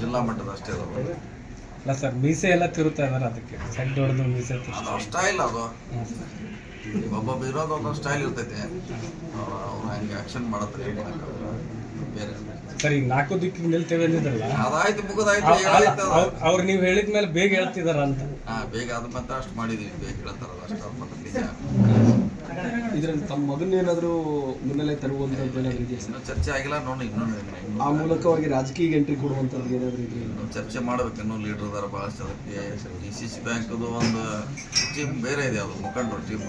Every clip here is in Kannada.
ಜಿಲ್ಲಾ ಮಟ್ಟದ ಅಷ್ಟೇ ಅದು ಅಲ್ಲ ಸರ್ ಮೀಸೆ ಎಲ್ಲ ತಿರುತ್ತಾ ಇದಾರೆ ಅದಕ್ಕೆ. ಸೆಡ್ ಹೊಡೆದು ಮೀಸೆ ಅದು ಸ್ಟೈಲ್ ಅದು. ಒಬ್ಬೊಬ್ಬ ಇರೋದು ಒಂದೊಂದು ಸ್ಟೈಲ್ ಇರ್ತೈತೆ. ಅವ್ರು ಹಂಗೆ ಆಕ್ಷನ್ ಮಾಡತ್ತೆ ಬೇರೆ. ಸರ್ ಈಗ ನಾಲ್ಕು ದಿಕ್ಕಿಗೆ ನಿಲ್ತೇವೆ ಅಂದಿದ್ರಲ್ಲ ಅದಾಯ್ತು ಮುಗಿದಾಯ್ತು. ಅವ್ರು ನೀವು ಹೇಳಿದ ಮೇಲೆ ಬೇಗ ಹೇಳ್ತಿದಾರ ಅಂತ ಹಾ ಬೇಗ ಅದು ಮತ್ತೆ ಅಷ್ಟು ಮಾಡಿದೀವಿ ಬೇಗ ಹೇಳ್ತಾರಲ್ಲ ಅಷ್ಟು ಮಾತ್ರ ನಿಜ. ಇದರಲ್ಲಿ ತಮ್ಮ ಮಗನೇನಾದರೂ ಮುನ್ನೆಲೆ ತರುವಂಥದ್ದು ಏನಾದರೂ ಇದೆಯಾ ಸರ್? ಇನ್ನೂ ಚರ್ಚೆ ಆಗಿಲ್ಲ ನೋಡಿ ಇನ್ನೊಂದು ಇನ್ನೂ ಆ ಮೂಲಕವಾಗಿ ರಾಜಕೀಯ ಎಂಟ್ರಿ ಕೊಡುವಂಥದ್ದು ಏನಾದರೂ ಇದೆಯಾ ಚರ್ಚೆ ಮಾಡ್ಬೇಕು ಇನ್ನೂ ಲೀಡರ್ ಅದಾರ ಭಾಳಷ್ಟು ಅದಕ್ಕೆ ಡಿ ಸಿ ಸಿ ಬ್ಯಾಂಕ್ದು ಒಂದು ಟೀಮ್ ಬೇರೆ ಇದೆ ಅದು ಮುಖಂಡರು ಟೀಮ್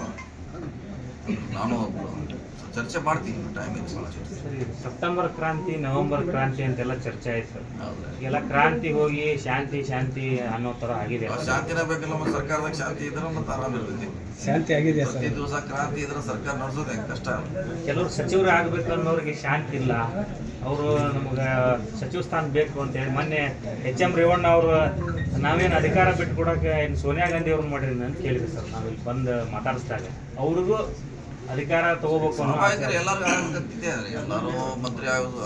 ನಾನು ಒಬ್ರು ಚರ್ಚೆ ಮಾಡ್ತೀನಿ ಟೈಮ್ ಸೆಪ್ಟೆಂಬರ್ ಕ್ರಾಂತಿ ನವೆಂಬರ್ ಕ್ರಾಂತಿ ಅಂತೆಲ್ಲ ಚರ್ಚೆ ಆಯ್ತು. ಎಲ್ಲ ಕ್ರಾಂತಿ ಹೋಗಿ ಶಾಂತಿ ಶಾಂತಿ ಅನ್ನೋ ತರ ಆಗಿದೆ. ಶಾಂತಿ ಶಾಂತಿನೇ ಬೇಕಲ್ಲ ಮತ್ತೆ ಸರ್ಕಾರದಾಗ ಶಾಂತಿ ಇದ್ರೆ ಮತ್ತೆ ಆರಾಮ ಇರ್ತೈತಿ ಶಾಂತಿ ಆಗಿದೆ ಸರ್. ಪ್ರತಿ ದಿವಸ ಕ್ರಾಂತಿ ಇದ್ರೆ ಸರ್ಕಾರ ನಡೆಸೋದು ಹೆಂಗೆ ಕಷ್ಟ. ಕೆಲವರು ಸಚಿವರು ಆಗ್ಬೇಕು ಅನ್ನೋರಿಗೆ ಶಾಂತಿ ಇಲ್ಲ. ಅವರು ನಮಗೆ ಸಚಿವ ಸ್ಥಾನ ಬೇಕು ಅಂತ ಹೇಳಿ ಮೊನ್ನೆ ಎಚ್ ಎಂ ರೇವಣ್ಣ ಅವರು ನಾವೇನು ಅಧಿಕಾರ ಬಿಟ್ಟು ಕೊಡೋಕೆ ಏನು ಸೋನಿಯಾ ಗಾಂಧಿ ಅವ್ರನ್ನ ಮಾಡಿರಿ ಅಂತ ಕೇಳಿದ್ವಿ ಸರ್. ನಾವಿಲ್ಲಿ ಇಲ್ಲಿ ಬಂದು ಮಾತಾಡಿಸಿದಾಗ. ಅವ್ರಿಗೂ ಅಧಿಕಾರ ತಗೋಬೇಕು ನಾಯಕರು ಎಲ್ಲರೂ ಎಲ್ಲರೂ ಮಂತ್ರಿ ಆಗೋದು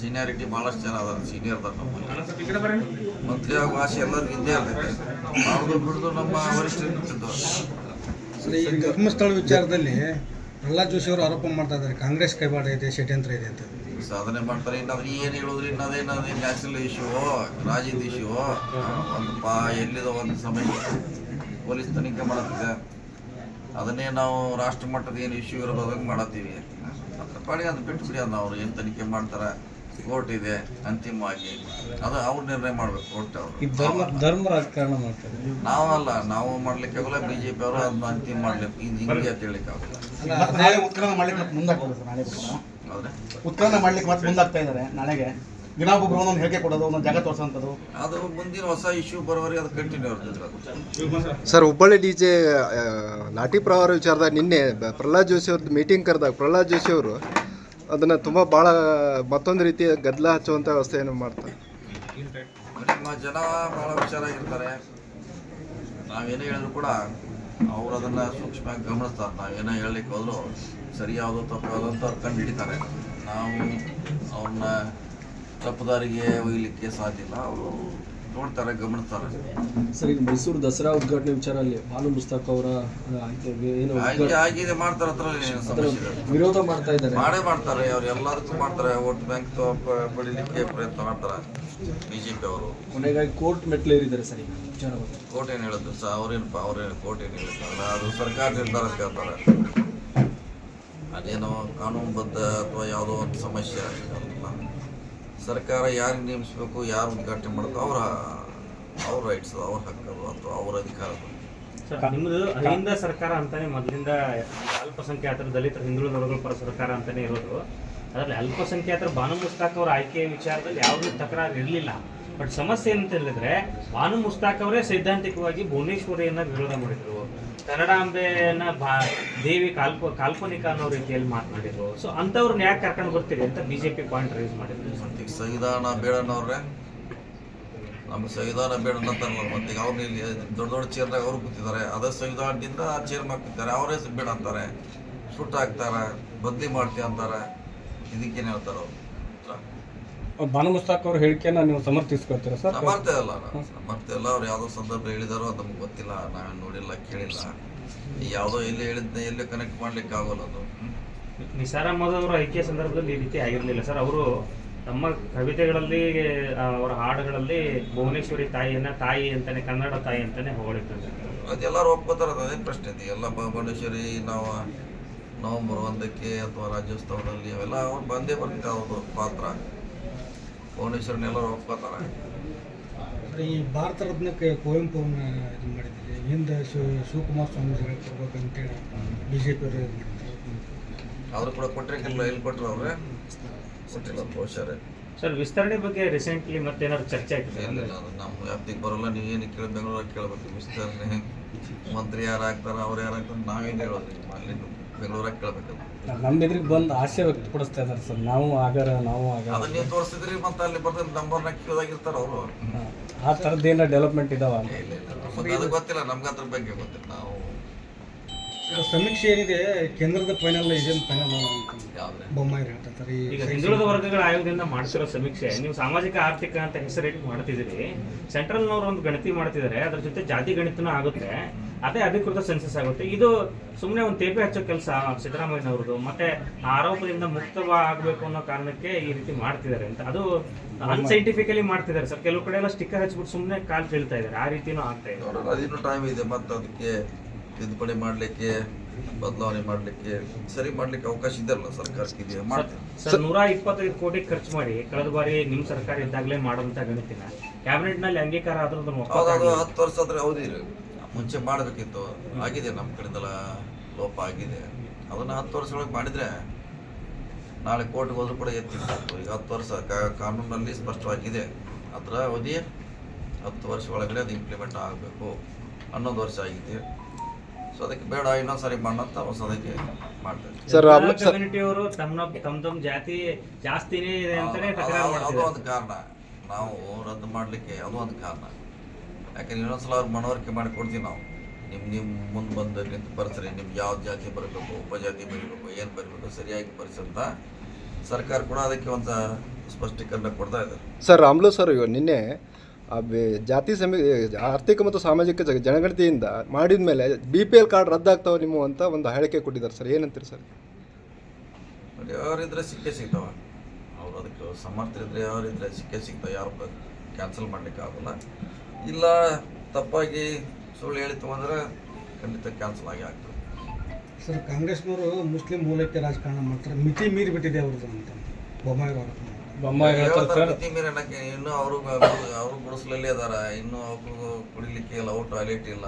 ಸೀನಿಯಾರಿಟಿ ಭಾಳಷ್ಟು ಜನ ಅದಾರ ಸೀನಿಯರ್ ಅದಾರ ನಮ್ಮ ಮಂತ್ರಿ ಆಗೋ ಆಸೆ ಎಲ್ಲರಿಗೂ ಇದ್ದೇ ಇರ್ತೈತೆ. ಅವ್ರದ್ದು ಬಿಡ್ದು ನಮ್ಮ ವರಿಷ್ಠರು ಸರಿ ಈ ಧರ್ಮಸ್ಥಳ ವಿಚಾರದಲ್ಲಿ ಪ್ರಹ್ಲಾದ್ ಜೋಶಿ ಅವರು ಆರೋಪ ಮಾಡ್ತಾ ಇದ್ದಾರೆ. ಕಾಂಗ್ರೆಸ್ ಕೈವಾಡ ಇದೆ ಷಡ್ಯಂತ್ರ ಇದೆ ಅಂತ. ಸಾಧನೆ ಮಾಡ್ತಾರೆ ಇನ್ನಾದ್ರೆ ಏನು ಹೇಳಿದ್ರು ಇನ್ನದೇ ಅದೇ ನ್ಯಾಷನಲ್ ಇಶ್ಯೂ ರಾಜ್ಯದ ಇಶ್ಯೂ ಒಂದು ಪಾ ಎಲ್ಲಿದ ಒಂದು ಸಮಯ ಪೊಲೀಸ್ ತನಿಖೆ ಮಾಡತ್ತಿದೆ. ಅದನ್ನೇ ನಾವು ರಾಷ್ಟ್ರ ಮಟ್ಟದ ಏನು ಇಶ್ಯೂ ಇರೋದು ಅದಕ್ಕೆ ಮಾಡತ್ತೀವಿ. ಅದ್ರ ಪಾಡಿಗೆ ಅದು ಬಿಟ್ಟು ಬಿಡಿ ಅದನ್ನ ಅವ್ರು ಏನು ತನಿಖೆ ಮಾಡ್ತಾರೆ ಕೋರ್ಟ್ ಇದೆ ಅಂತಿಮವಾಗಿ ಅದು ಅವ್ರು ನಿರ್ಣಯ ಮಾಡ್ಬೇಕು ಕೋರ್ಟ್ ಅವರು. ಧರ್ಮ ರಾಜಕಾರಣ ಮಾಡ್ತಾರೆ. ನಾವಲ್ಲ ನಾವು ಮಾಡ್ಲಿಕ್ಕೆ ಆಗಲ್ಲ ಬಿ ಜೆ ಪಿ ಅವರು ಅದನ್ನ ಅಂತಿಮ ಮಾಡ್ಲಿಕ್ಕೆ ಇದು ಹಿಂಗೆ ಅಂತ ಹೇಳಲಿಕ್ಕೆ ಆಗಲ್ಲ. ನಾಳೆ ಉತ್ಖನನ ಮಾಡ್ಲಿಕ್ಕೆ ಮತ್ತೆ ಮುಂದಾಗ್ತದೆ ಸರ್ ನಾಳೆ ಹೌದಾ ಉತ್ಖನನ ಮಾಡ್ಲಿಕ್ಕೆ ಮತ್ತೆ ಮುಂದಾಗ್ತಾ ಇದ್ದಾರೆ ನಾಳೆಗೆ. ದಿನಾೊಬ್ಬರು ಒಂದೊಂದು ಹೇಳಿಕೆ ಕೊಡೋದು ಒಂದೊಂದು ಜಾಗ ತೋರಿಸೋಂಥದ್ದು. ಅದು ಮುಂದಿನ ಹೊಸ ಇಶ್ಯೂ ಬರೋವರೆಗೆ ಅದು ಕಂಟಿನ್ಯೂ ಇರ್ತದೆ ಅದು. ಸರ್ ಹುಬ್ಬಳ್ಳಿ ಡಿ ಜೆ ನಾಟಿ ಪ್ರಹಾರ ವಿಚಾರದಾಗ ನಿನ್ನೆ ಪ್ರಹ್ಲಾದ್ ಜೋಶಿ ಅವ್ರದ್ದು ಮೀಟಿಂಗ್ ಕರೆದಾಗ ಪ್ರಹ್ಲಾದ್ ಜೋಶಿ ಅವರು ಅದನ್ನು ತುಂಬ ಭಾಳ ಮತ್ತೊಂದು ರೀತಿಯ ಗದ್ದಲ ಹಚ್ಚುವಂಥ ವ್ಯವಸ್ಥೆಯನ್ನು ಮಾಡ್ತಾರೆ. ನಮ್ಮ ಜನ ಭಾಳ ಹುಷಾರಾಗಿರ್ತಾರೆ ನಾವೇನೇ ಹೇಳಿದ್ರು ಕೂಡ ಅವ್ರು ಅದನ್ನು ಸೂಕ್ಷ್ಮವಾಗಿ ಗಮನಿಸ್ತಾರೆ. ನಾವೇನೇ ಹೇಳಲಿಕ್ಕೆ ಹೋದ್ರು ಸರಿಯಾದ ತಪ್ಪಾದಂತ ತಪ್ಪು ಅಂತ ಕಂಡು ಹಿಡಿತಾರೆ. ನಾವು ಅವ್ರನ್ನ ತಪ್ಪು ದಾರಿಗೆ ಒಯ್ಯಲಿಕ್ಕೆ ಸಾಧ್ಯ ಇಲ್ಲ. ಅವರು ನೋಡ್ತಾರೆ ಗಮನಿಸ್ತಾರೆ. ಸರ್ ಈಗ ಮೈಸೂರು ದಸರಾ ಉದ್ಘಾಟನೆ ವಿಚಾರ ಅಲ್ಲಿ ಬಾನು ಮುಸ್ತಾಕ್ ಅವರ ಏನು ಆಗಿದೆ ಮಾಡ್ತಾರೆ ಅದರಲ್ಲಿ ವಿರೋಧ ಮಾಡ್ತಾ ಇದ್ದಾರೆ. ಮಾಡೇ ಮಾಡ್ತಾರೆ ಅವ್ರು ಎಲ್ಲದಕ್ಕೂ ಮಾಡ್ತಾರೆ. ವೋಟ್ ಬ್ಯಾಂಕ್ ಪಡಿಲಿಕ್ಕೆ ಪ್ರಯತ್ನ ಮಾಡ್ತಾರೆ ಬಿ ಜೆ ಪಿ ಅವರು. ಕೊನೆಗಾಗಿ ಕೋರ್ಟ್ ಮೆಟ್ಲೇರಿದ್ದಾರೆ ಸರ್ ಕೋರ್ಟ್ ಏನು ಹೇಳಿದ್ರು ಸರ್? ಅವ್ರೇನು ಅವ್ರೇನು ಕೋರ್ಟ್ ಏನು ಹೇಳಿದ್ರು ಅದು ಸರ್ಕಾರ ನಿರ್ಧಾರ ಕೇಳ್ತಾರೆ ಹೇಳ್ತಾರೆ. ಅದೇನೋ ಕಾನೂನುಬದ್ಧ ಅಥವಾ ಯಾವುದೋ ಒಂದು ಸಮಸ್ಯೆ ಆಗಿರೋದಿಲ್ಲ. ಸರ್ಕಾರ ಯಾರಿಗೆ ನೇಮಿಸ್ಬೇಕು, ಯಾರು ಉದ್ಘಾಟನೆ ಮಾಡಬೇಕು, ಅವರ, ಅವ್ರ ರೈಟ್ಸ್ ಅವ್ರ ಹಕ್ಕದು ಅಥವಾ ಅವ್ರ ಅಧಿಕಾರ ನಿಮ್ಮದು ಅಹಿಂದ ಸರ್ಕಾರ ಅಂತಾನೆ ಮೊದಲಿಂದ ಅಲ್ಪಸಂಖ್ಯಾತರ ದಲಿತ ಹಿಂದುಳಿದ ವರ್ಗಗಳ ಪರ ಸರ್ಕಾರ ಅಂತಾನೆ ಇರೋದು. ಅದರಲ್ಲಿ ಅಲ್ಪಸಂಖ್ಯಾತರ ಬಾನು ಮುಸ್ತಾಕ್ ಅವರ ಆಯ್ಕೆ ವಿಚಾರದಲ್ಲಿ ಯಾವುದೇ ತಕರಾರು ಇರಲಿಲ್ಲ. ಬಟ್ ಸಮಸ್ಯೆ ಏನಂತ ಹೇಳಿದ್ರೆ, ಬಾನು ಮುಸ್ತಾಕ್ ಅವರೇ ಸೈದ್ಧಾಂತಿಕವಾಗಿ ಭುವನೇಶ್ವರಿಯನ್ನ ವಿರೋಧ ಮಾಡಿದ್ರು. ಕನ್ನಡಾಂಬೆಯನ್ನ ಬಾ, ದೇವಿ ಕಾಲ್ಪ, ಕಾಲ್ಪನಿಕ ಅನ್ನೋ ರೀತಿಯಲ್ಲಿ ಮಾತನಾಡಿದ್ರು. ಸೊ ಅಂಥವ್ರನ್ನ ಯಾಕೆ ಕರ್ಕೊಂಡು ಬರ್ತೀರಿ ಅಂತ ಬಿಜೆಪಿ ಪಾಯಿಂಟ್ ರೈಸ್ ಮಾಡಿದ್ರು. ಸಂವಿಧಾನ ಬೇಡನವ್ರೆ ನಮ್ಗೆ ಸಂವಿಧಾನ ಬೇಡ ಅಂತಾರಲ್ಲ ಮತ್ತೆ ಅವ್ರು ಇಲ್ಲಿ ದೊಡ್ಡ ದೊಡ್ಡ ಚೇರ್ನಾಗ ಅವ್ರು ಕೂತಿದ್ದಾರೆ. ಅದೇ ಸಂವಿಧಾನದಿಂದ ಚೇರ್ ಮಾಡ್ತಿದ್ದಾರೆ ಅವರೇ ಬೇಡ ಅಂತಾರೆ. ಸುಟ್ಟು ಹಾಕ್ತಾರೆ. ಬದಲಿ ಮಾಡ್ತೀವಿ ಅಂತಾರೆ. ಇದಕ್ಕೇನು ಹೇಳ್ತಾರೆ ಅವರು? ಭಾನು ಮುಸ್ತಾಕ್ ಅವ್ರ ಹೇಳಿಕೆಯನ್ನ ನೀವು ಸಮರ್ಥಿಸ್ಕೊಳ್ತೀರಾ ಸರ್? ಸಮರ್ಥ ಇಲ್ಲ ಸಮರ್ಥ ಇಲ್ಲ ಅವ್ರು ಯಾವುದೋ ಸಂದರ್ಭ ಹೇಳಿದಾರೋ ಅದು ನಮ್ಗೆ ಗೊತ್ತಿಲ್ಲ. ನಾನು ನೋಡಿಲ್ಲ ಕೇಳಿಲ್ಲ. ಯಾವುದೋ ಎಲ್ಲಿ ಹೇಳಿದ್ನ ಎಲ್ಲಿ ಕನೆಕ್ಟ್ ಮಾಡ್ಲಿಕ್ಕೆ ಆಗೋಲ್ಲ ಅದು. ನಿಸಾರ್ ಅಹಮದ್ ಅವರ ಐಕ್ಯ ಸಂದರ್ಭದಲ್ಲಿ ಈ ರೀತಿ ಆಗಿರಲಿಲ್ಲ ಸರ್. ಅವರು ತಮ್ಮ ಕವಿತೆಗಳಲ್ಲಿ ಅವರ ಹಾಡುಗಳಲ್ಲಿ ಭುವನೇಶ್ವರಿ ತಾಯಿಯನ್ನ ತಾಯಿ ಅಂತಾನೆ ಕನ್ನಡ ತಾಯಿ ಅಂತಾನೆ ಹೊಗಳಿದ್ದಾರೆ. ಅದೆಲ್ಲರೂ ಒಪ್ಕೋತಾರೆ ಅದೇನು ಪ್ರಶ್ನೆ. ಇದೆ ಎಲ್ಲ ಭುವನೇಶ್ವರಿ ನಾವು ನವೆಂಬರ್ ಒಂದಕ್ಕೆ ಅಥವಾ ರಾಜ್ಯೋತ್ಸವದಲ್ಲಿ ಅವೆಲ್ಲ ಅವ್ರು ಬಂದೇ ಬರ್ತದೆ ಅವ್ರದ್ದು ಪಾತ್ರ ಭುವನೇಶ್ವರಿನ ಎಲ್ಲರೂ ಒಪ್ಕೋತಾರೆ. ಈ ಭಾರತ ರತ್ನಕ್ಕೆ ಕುವೆಂಪು ಅವ್ರನ್ನ ಇದು ಮಾಡಿದ್ದಾರೆ. ಹಿಂದೆ ಶಿವ ಶಿವಕುಮಾರ್ ಸ್ವಾಮೀಜಿಗಳು ಕೊಡ್ಬೇಕಂತೇಳಿ ಬಿ ಜೆ ಪಿ ಅವರು ಆದರೂ ಕೂಡ ಕೊಟ್ಟಿರಕ್ಕಿಲ್ಲ ಎಲ್ಲಿ ಕೊಟ್ಟರು ಅವ್ರೆ? ಕೊಟ್ಟಿಲ್ಲ ಬಹುಶಃ. ಸರ್ ವಿಸ್ತರಣೆ ಬಗ್ಗೆ ರೀಸೆಂಟ್ಲಿ ಮತ್ತೇನಾದ್ರು ಚರ್ಚೆ ಆಗಿದೆ ಏನಿಲ್ಲ ಅದು ನಮ್ಮ ವ್ಯಾಪ್ತಿಗೆ ಬರೋಲ್ಲ. ನೀವು ಏನು ಕೇಳಿ ಬೆಂಗಳೂರಾಗ ಕೇಳಬೇಕು. ವಿಸ್ತರಣೆ. ಮಂತ್ರಿ ಯಾರು ಆಗ್ತಾರೆ ಅವ್ರು ಯಾರು ಆಗ್ತಾರೆ ನಾವೇನು ಹೇಳೋದು ಅಲ್ಲಿ ಬೆಂಗಳೂರಾಗ ಕೇಳಬೇಕು ನಮ್ಮ ಎದುರಿಗೆ ಬಂದು ಆಸೆ ವ್ಯಕ್ತಪಡಿಸ್ತಾ ಇದ್ದಾರೆ ಸರ್. ನಾವು ಆಗಾರ ನಾವು ಆಗಾರ ಅದನ್ನ ನೀವು ತೋರಿಸಿದ್ರಿ ಮತ್ತೆ ಅಲ್ಲಿ ಬರ್ದ ನಂಬರ್ನ ಕ್ಯೂದಾಗಿರ್ತಾರೆ ಅವರು. ಆ ಥರದ್ದು ಏನೋ ಡೆವಲಪ್ಮೆಂಟ್ ಇದಾವ ಇಲ್ಲ ಇಲ್ಲ ಅದು ಗೊತ್ತಿಲ್ಲ ನಮ್ಗೆ ಅದ್ರ ಬಗ್ಗೆ ಗೊತ್ತಿಲ್ಲ. ನಾವು ಸಮೀಕ್ಷೆ ಏನಿದೆ ಕೇಂದ್ರದ ಫೈನಲ್ ಇದೇನು ಫೈನಲ್ ಬೊಮ್ಮಾಯಿ ಹೇಳ್ತಾರೆ ಈಗ ಹಿಂದುಳಿದ ವರ್ಗಗಳ ಆಯೋಗದಿಂದ ಮಾಡಿಸಿರೋ ಸಮೀಕ್ಷೆ ನೀವು ಸಾಮಾಜಿಕ ಆರ್ಥಿಕ ಅಂತ ಹೆಸರಿಟ್ಟು ಮಾಡ್ತಿದ್ದೀರಿ. ಸೆಂಟ್ರಲ್ನವ್ರು ಒಂದು ಗಣತಿ ಮಾಡ್ತಿದ್ದಾರೆ. ಅದ್ರ ಜೊತೆ ಜಾತಿ ಗಣಿತನೂ ಆಗುತ್ತೆ. ಅದೇ ಅಧಿಕೃತ ಸೆನ್ಸಸ್ ಆಗುತ್ತೆ. ಇದು ಸುಮ್ಮನೆ ಒಂದು ತೇಪೆ ಹಚ್ಚೋ ಕೆಲಸ ಸಿದ್ದರಾಮಯ್ಯನವ್ರದ್ದು. ಮತ್ತೆ ಆರೋಪದಿಂದ ಮುಕ್ತವಾಗಬೇಕು ಅನ್ನೋ ಕಾರಣಕ್ಕೆ ಈ ರೀತಿ ಮಾಡ್ತಿದ್ದಾರೆ ಅಂತ. ಅದು ಅನ್ಸೈಂಟಿಫಿಕಲಿ ಮಾಡ್ತಿದ್ದಾರೆ. ಸರ್ ಕೆಲವು ಕಡೆ ಎಲ್ಲ ಸ್ಟಿಕ್ಕರ್ ಹಚ್ಬಿಟ್ಟು ಸುಮ್ಮನೆ ಕಾಲ್ ಕೇಳ್ತಾ ಇದ್ದಾರೆ. ಆ ರೀತಿನೂ ಆಗ್ತಾ ಇದೆ. ಅದಿನ್ನೂ ಟೈಮ್ ಇದೆ. ಮತ್ತೆ ಅದಕ್ಕೆ ತಿದ್ದುಪಡಿ ಮಾಡಲಿಕ್ಕೆ ಬದಲಾವಣೆ ಮಾಡಲಿಕ್ಕೆ ಸರಿ ಮಾಡಲಿಕ್ಕೆ ಅವಕಾಶ ಇದೆಯಲ್ಲ ಸರ್ಕಾರಕ್ಕೆ? ಇದೆ ಮಾಡ್ತೀವಿ ಸರ್ ನೂರ ಇಪ್ಪತ್ತೈದು ಕೋಟಿ ಖರ್ಚು ಮಾಡಿ ಕಳೆದ ಬಾರಿ ನಿಮ್ಮ ಸರ್ಕಾರ ಇದ್ದಾಗಲೇ ಮಾಡುವಂತ ಗಣಿತಿನ. ಕ್ಯಾಬಿನೆಟ್ನಲ್ಲಿ ಅಂಗೀಕಾರ ಆದ್ರೂ. ಹತ್ತು ವರ್ಷ ಆದ್ರೆ ಹೌದು ಮುಂಚೆ ಮಾಡಬೇಕಿತ್ತು. ಆಗಿದೆ ನಮ್ಮ ಕಡೆಯಿಂದೆಲ್ಲ ಲೋಪ ಆಗಿದೆ. ಅದನ್ನ ಹತ್ತು ವರ್ಷದೊಳಗೆ ಮಾಡಿದ್ರೆ ನಾಳೆ ಕೋರ್ಟ್ಗೆ ಹೋದ್ರು ಕೂಡ ಎತ್ತಿತ್ತು. ಈಗ ಹತ್ತು ವರ್ಷ ಕಾನೂನಲ್ಲಿ ಸ್ಪಷ್ಟವಾಗಿದೆ. ಅದರ ಅವಧಿ ಹತ್ತು ವರ್ಷ ಒಳಗಡೆ ಅದು ಇಂಪ್ಲಿಮೆಂಟ್ ಆಗಬೇಕು ಹನ್ನೊಂದು ವರ್ಷ ಆಗಿದೆ. ಸೊ ಅದಕ್ಕೆ ಬೇಡ ಇನ್ನೊಂದು ಸರಿ ಮಾಡೋಂತ ಹೊಸದಕ್ಕೆ ಮಾಡ್ತಾರೆ ಸರ್ ತಮ್ಮ ತಮ್ಮ ತಮ್ಮ ಜಾತಿ ಜಾಸ್ತಿನೇ ಇದೆ ಅಂತಾನೆ ಅದು ಒಂದು ಕಾರಣ. ನಾವು ರದ್ದು ಮಾಡಲಿಕ್ಕೆ ಅದು ಒಂದು ಕಾರಣ. ಯಾಕಂದ್ರೆ ಇನ್ನೊಂದ್ಸಲ ಅವ್ರು ಮನವರಿಕೆ ಮಾಡಿ ಕೊಡ್ತೀವಿ ನಾವು. ನಿಮ್ಮ ನಿಮ್ಮ ಮುಂದೆ ಬಂದು ನಿಂತು ಬರ್ಸ್ರಿ ನಿಮ್ಗೆ ಯಾವ ಜಾತಿ ಬರಬೇಕು ಉಪಜಾತಿ ಬರೀಬೇಕು ಏನು ಬರಬೇಕು ಸರಿಯಾಗಿ ಅಂತ ಸರ್ಕಾರ ಕೂಡ ಅದಕ್ಕೆ ಒಂದು ಸ್ಪಷ್ಟೀಕರಣ ಕೊಡ್ತಾ ಇದ್ದಾರೆ. ಸರ್ ರಾಮ್ಲು ಸರ್ ಇವಾಗ ನಿನ್ನೆ ಆ ಬೆ- ಜಾತಿ ಸಮಿ ಆರ್ಥಿಕ ಮತ್ತು ಸಾಮಾಜಿಕ ಜ- ಜನಗಣತಿಯಿಂದ ಮಾಡಿದ ಮೇಲೆ ಬಿ ಪಿ ಎಲ್ ಕಾರ್ಡ್ ರದ್ದಾಗ್ತಾವೆ ನಿಮ್ಮ ಅಂತ ಒಂದು ಹೇಳಿಕೆ ಕೊಟ್ಟಿದ್ದಾರೆ ಸರ್. ಏನಂತೀರಿ ಸರ್? ನೋಡಿ ಯಾರಿದ್ರೆ ಸಿಕ್ಕೇ ಸಿಗ್ತಾವ. ಅವ್ರು ಅದಕ್ಕೆ ಸಮರ್ಥರಿದ್ರೆ ಯಾರಿದ್ರೆ ಸಿಕ್ಕೇ ಸಿಗ್ತಾವ. ಯಾರು ಕ್ಯಾನ್ಸಲ್ ಮಾಡ್ಲಿಕ್ಕೆ ಆಗೋಲ್ಲ ಇಲ್ಲ ತಪ್ಪಾಗಿ ಸುಳ್ಳು ಹೇಳಿ ಅಂದ್ರೆ ಖಂಡಿತ ಕ್ಯಾನ್ಸಲ್ ಆಗಿ ಆಗ್ತದೆ. ಸರ್ ಕಾಂಗ್ರೆಸ್ನವರು ಮುಸ್ಲಿಂ ಮೂಲಕ್ಕೆ ರಾಜಕಾರಣ ಮಾಡ್ತಾರೆ. ಮಿತಿ ಮೀರಿ ಬಿಟ್ಟಿದೆ ಅವ್ರದ್ದು ಅಂತ. ಬೊಮ್ಮಾಯಿ ಮಿತಿ ಮೀರಿ ಅನ್ನಕ್ಕೆ ಇನ್ನೂ ಅವರು ಅವರು ಗುಡಿಸ್ಲಲ್ಲಿ ಅದಾರ ಇನ್ನೂ ಅವ್ರಿಗೂ ಕುಡಿಲಿಕ್ಕೆ ಇಲ್ಲ ಅವ್ರು ಟಾಯ್ಲೆಟ್ ಇಲ್ಲ.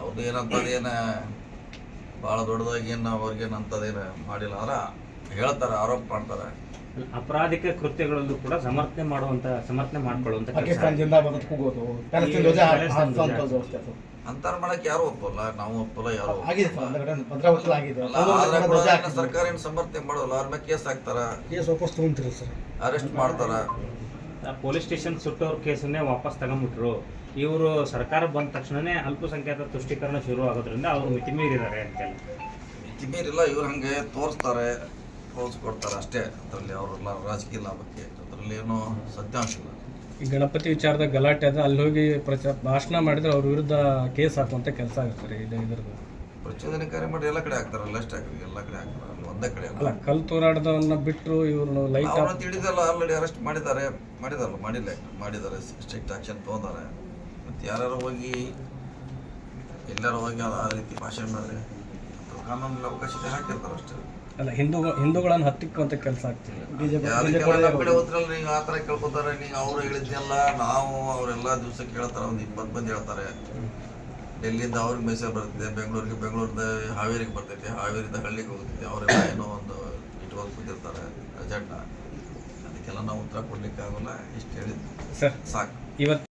ಅವ್ರದ್ದು ಏನಂತದೇನ ಭಾಳ ದೊಡ್ಡದಾಗಿ ಏನು ಅವ್ರಿಗೇನಂತದೇನು ಮಾಡಿಲ್ಲ. ಅಂದ್ರೆ ಹೇಳ್ತಾರೆ ಆರೋಪ ಮಾಡ್ತಾರೆ. ಅಪರಾಧಿಕ ಕೃತ್ಯಗಳಲ್ಲೂ ಕೂಡ ಸಮರ್ಥನೆ ಮಾಡುವಂತ ಸಮರ್ಥನೆ ಮಾಡ್ಕೊಳ್ಳುವಂತ ಪಾಕಿಸ್ತಾನ ಜಿಂದಾಬಾದ್ ಕೂಗೋದು ಧ್ವಜ. ಹಾರಿಸುವಂತ ಅಂತಾರ ಮಾಡಕ್ ಯಾರು ಒಪ್ಪಲ್ಲ ನಾವು ಒಪ್ಪಲ್ಲ ಯಾರು? ಆಗಿದೆ ಆಗಿದೆ. ಸರ್ಕಾರ ಏನು ಸಮರ್ಥನೆ ಮಾಡೋಲ್ಲ? ಅವ್ರ ಮೇಲೆ ಕೇಸ್ ಹಾಕ್ತಾರ? ಕೇಸ್ ವಾಪಸ್ ತೊಗೊಂತೀರಲ್ಲ ಸರ್. ಅರೆಸ್ಟ್ ಮಾಡ್ತಾರ? ಪೊಲೀಸ್ ಸ್ಟೇಷನ್ ಸುಟ್ಟವ್ರ ಕೇಸನ್ನೇ ವಾಪಸ್ ತಗೊಂಡ್ಬಿಟ್ರು ಇವರು ಸರ್ಕಾರ ಬಂದ ತಕ್ಷಣನೇ ಅಲ್ಪಸಂಖ್ಯಾತ ತುಷ್ಟೀಕರಣ ಶುರು ಆಗೋದ್ರಿಂದ ಅವರು ಮಿತಿ ಮೀರಿದ್ದಾರೆ ಅಂತೆಲ್ಲ ಮಿತಿ ಮೀರಿಲ್ಲ ಇವ್ರು ಹಂಗೆ ತೋರಿಸ್ತಾರೆ. ತೋರಿಸ್ಕೊಡ್ತಾರೆ ಅಷ್ಟೇ. ಅದರಲ್ಲಿ ಅವರೆಲ್ಲ ರಾಜಕೀಯ ಲಾಭಕ್ಕೆ ಅದರಲ್ಲಿ ಏನೋ ಸತ್ಯಾಂಶ ಇಲ್ಲ. ಈ ಗಣಪತಿ ವಿಚಾರದ ಗಲಾಟೆ ಅದ ಅಲ್ಲಿ ಹೋಗಿ ಪ್ರಚಾರ ಭಾಷಣ ಮಾಡಿದ್ರೆ ಅವ್ರ ವಿರುದ್ಧ ಕೇಸ್ ಹಾಕುವಂತ ಕೆಲಸ ಆಗುತ್ತೆ ಇದು ಇದ್ರದ್ದು. ಪ್ರಚೋದನೆ ಕಾರ್ಯ ಮಾಡಿ ಎಲ್ಲ ಕಡೆ ಹಾಕ್ತಾರಲ್ಲ ಅಷ್ಟೇ ಹಾಕಿ ಎಲ್ಲ ಕಡೆ ಹಾಕ್ತಾರೆ. ಅಲ್ಲಿ ಒಂದೇ ಕಡೆ ಅಲ್ಲ ಕಲ್ ತೋರಾಡದವನ್ನ ಬಿಟ್ಟರು ಇವ್ರನ್ನ ಲೈಟ್ ಅವ್ರನ್ನ ತಿಳಿದಲ್ಲ ಆಲ್ರೆಡಿ ಅರೆಸ್ಟ್ ಮಾಡಿದ್ದಾರೆ. ಮಾಡಿದಾರಲ್ಲ ಮಾಡಿಲ್ಲ. ಮಾಡಿದ್ದಾರೆ. ಸ್ಟ್ರಿಕ್ಟ್ ಆಕ್ಷನ್ ತೊಗೊಂಡಾರೆ. ಮತ್ತು ಯಾರು ಹೋಗಿ ಎಲ್ಲರೂ ಹೋಗಿ ಆ ರೀತಿ ಭಾಷಣ ಮಾಡಿದ್ರೆ ಕಾನೂನಲ್ಲಿ ಅವಕಾಶ ಹಾಕಿರ್ತಾರೆ ಅಷ್ಟೇ. ಅಲ್ಲ ಹಿಂದೂ ಹಿಂದೂಗಳನ್ನ ಹತ್ತಿಕ್ಕುವಂತ ಕೆಲಸ ಆಗ್ತಿದೆ. ನಮ್ಮ ಕಡೆ ಹೋದ್ರಲ್ಲ ನೀವು ಆ ಥರ ಕೇಳ್ಕೊತಾರೆ. ನೀವು ಅವ್ರು ಹೇಳಿದ್ದೆಲ್ಲ ನಾವು ಅವರೆಲ್ಲ ದಿವಸ ಕೇಳ್ತಾರೆ ಒಂದು ಇಪ್ಪತ್ತು ಮಂದಿ ಹೇಳ್ತಾರೆ. ಡೆಲ್ಲಿಯಿಂದ ಅವ್ರಿಗೆ ಮೆಸೇಜ್ ಬರ್ತೈತೆ ಬೆಂಗಳೂರಿಗೆ ಬೆಂಗಳೂರಿಂದ ಹಾವೇರಿಗೆ ಬರ್ತೈತೆ ಹಾವೇರಿಂದ ಹಳ್ಳಿಗೆ ಹೋಗ್ತೈತೆ ಅವರೆಲ್ಲ ಏನೋ ಒಂದು ಇಟ್ಕೊಂಡು ಕೂತಿರ್ತಾರೆ ಅಜೆಂಡ. ಅದಕ್ಕೆಲ್ಲ ನಾವು ಉತ್ತರ ಕೊಡ್ಲಿಕ್ಕೆ ಆಗೋಲ್ಲ ಇಷ್ಟು ಹೇಳಿದ್ದು. ಸರ್ ಸಾಕು. ಇವತ್ತು